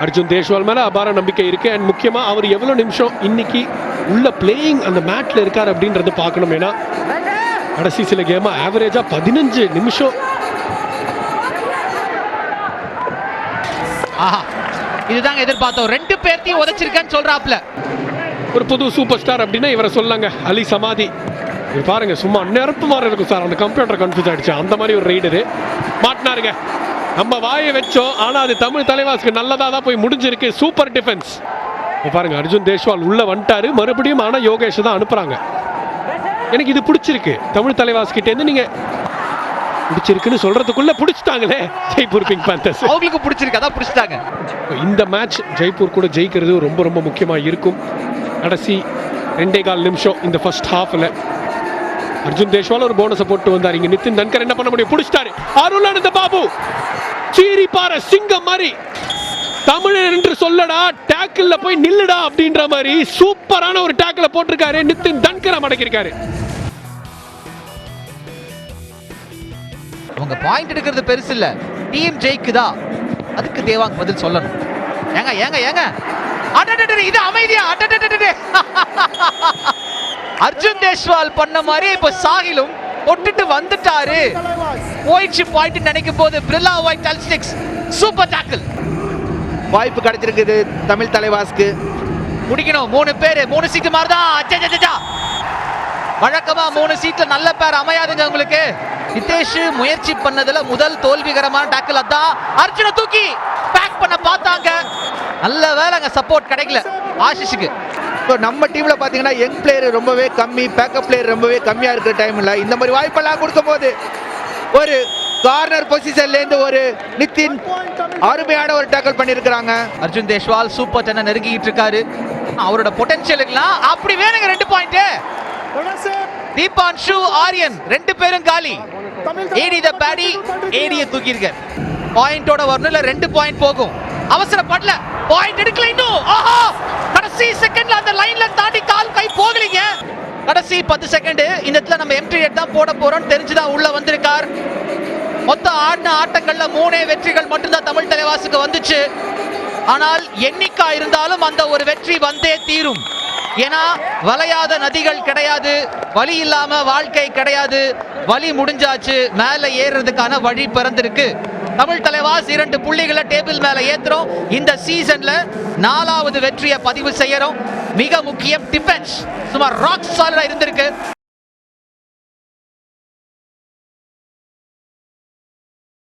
அர்ஜுன் தேஷ்வால் மேலே அபார நம்பிக்கை இருக்கு. அண்ட் முக்கியமாக அவர் எவ்வளோ நிமிஷம் இன்னைக்கு உள்ள பிளேயிங் அந்த மேட்ல இருக்கார் அப்படின்றது பார்க்கணும். ஏன்னா கடைசி சில கேமா ஆவரேஜாக பதினஞ்சு நிமிஷம். ஆஹா. இதுதாங்க எதிர்பார்த்தோம். ரெண்டு பேர்த்தையும் உதைச்சிருக்கேன்னு சொல்றாப்ல ஒரு புது சூப்பர் ஸ்டார் அப்படின்னா இவரை சொல்லாங்க. அலி சமாதி. பாருங்க சும்மா நெருப்பு மாதிரி இருக்கும் சார் அந்த கம்ப்யூட்டர் கன்ஃபியூஸ் ஆயிடுச்சு. அந்த மாதிரி ஒரு ரைடரு மாட்டினாருங்க. நம்ம வாயை வச்சோம். ஆனால் அது தமிழ் தலைவாசுக்கு நல்லதாக தான் போய் முடிஞ்சிருக்கு. சூப்பர் டிஃபென்ஸ் பாருங்க அர்ஜுன் தேஷ்வால் உள்ள வந்துட்டாரு. மறுபடியும் ஆனால் யோகேஷ் தான் அனுப்புறாங்க. எனக்கு இது பிடிச்சிருக்கு. தமிழ் தலைவாஸ் கிட்ட இருந்து நீங்க பிடிச்சிருக்குன்னு சொல்றதுக்குள்ள பிடிச்சிட்டாங்களே. ஜெய்ப்பூர் பிங்க் பேந்தர்ஸ் அவங்களுக்கு பிடிச்சிருக்கு. அதான் பிடிச்சிட்டாங்க. இந்த மேட்ச் ஜெய்ப்பூர் கூட ஜெயிக்கிறது ரொம்ப ரொம்ப முக்கியமாக இருக்கும். கடைசி ரெண்டே கால் நிமிஷம் இந்த ஃபர்ஸ்ட் ஹாஃப்ல அர்ஜுன் தேஷ்வால் ஒரு போனஸை போட்டு வந்தார். இங்க நிதின் தன்கர் என்ன பண்ண முடியும்? பிடிச்சிட்டாரு. அருளானந்த பாபு. சீரி சிங்கம் மாதிரி. தமிழர் என்று சொல்லடா டேக்கிள்ல போய் நில்லுடா அப்படின்ற மாதிரி சூப்பரான ஒரு டேக்கில் போட்டிருக்காரு. நித்தின் தன்கரை மடக்கிருக்காரு அவங்க பாயிண்ட் எடுக்கிறது பெருசு இல்ல. டீம் ஜெயிக்குதா? அதுக்கு தேவாங்க பதில் சொல்லணும். ஏங்க ஏங்க ஏங்க. இது அமைதியா அடடடடே. அர்ஜுன் தேஷ்வால் பண்ண மாதிரி இப்ப சாகிலும் ஒட்டுட்டு வந்துட்டாரு. போயிடுச்சு பாயிண்ட் நினைக்கும் போது பிரில்லா ஒயிட் அல்ஸ்டிக்ஸ் சூப்பர் டாக்கிள். வாய்ப்பு கிடைச்சிருக்குது தமிழ் தலைவாஸ்க்கு. முடிக்கணும். மூணு பேரு. மூணு சீட்டு மாதிரி தான் வழக்கமா மூணு சீட்ல நல்ல பேர் அமையாதுங்க உங்களுக்கு. நிதேஷ் முயற்சி பண்ணதுல முதல் தோல்விகரமான டாக்கிள் அதான். அர்ஜுனை தூக்கி பேக் பண்ண பார்த்தாங்க. நல்ல வேலை அங்க சப்போர்ட் கிடைக்கல. ஆஷிஷுக்கு. இப்போ நம்ம டீமில் பார்த்தீங்கன்னா யங் பிளேயர் ரொம்பவே கம்மி பேக்கப் பிளேயர் ரொம்பவே கம்மியாக இருக்கிற டைமில் இந்த மாதிரி வாய்ப்பெல்லாம் கொடுக்கும்போது ஒரு கார்னர் பொசிஷன்லேருந்து ஒரு நித்தின் அருமையான ஒரு டேக்கல் பண்ணியிருக்கிறாங்க அர்ஜுன் தேஷ்வால் சூப்பர் டென்னை நெருங்கிட்டு இருக்காரு. அவரோட பொட்டன்ஷியலுக்குலாம் அப்படி வேணுங்க ரெண்டு பாயிண்ட் தீபான்ஷு ஆரியன் ரெண்டு பேரும் காலி. ஏடி த பேடி ஏடியை தூக்கியிருக்கார். பாயிண்டோட வரணும் இல்லை ரெண்டு பாயிண்ட் போகும். அவசரப்படல. பாயிண்ட் எடுக்கல இன்னும் ஆஹா கடைசி செகண்ட்ல அந்த லைன்ல தாண்டி கால் கை போகலீங்க கடைசி பத்து செகண்ட் இந்த இடத்துல நம்ம எம்டி தான் போட போறோம் தெரிஞ்சுதான் உள்ள வந்திருக்கார். மொத்தம் ஆடின ஆட்டங்கள்ல மூணே வெற்றிகள் மட்டும்தான் தமிழ் தலைவாசுக்கு வந்துச்சு. ஆனால் எண்ணிக்கா இருந்தாலும் அந்த ஒரு வெற்றி வந்தே தீரும். ஏன்னா வளையாத நதிகள் கிடையாது வழி இல்லாம வாழ்க்கை கிடையாது வழி முடிஞ்சாச்சு மேல ஏறுறதுக்கான வழி பிறந்திருக்கு. தமிழ் தலைவாஸ் இரண்டு புள்ளிகளை டேபிள் மேல ஏத்துறோம். இந்த சீசன்ல நாலாவது வெற்றியை பதிவு செய்யறோம். மிக முக்கியம் டிஃபென்ஸ். சுமார் ராக் சாலிடா இருந்திருக்கு.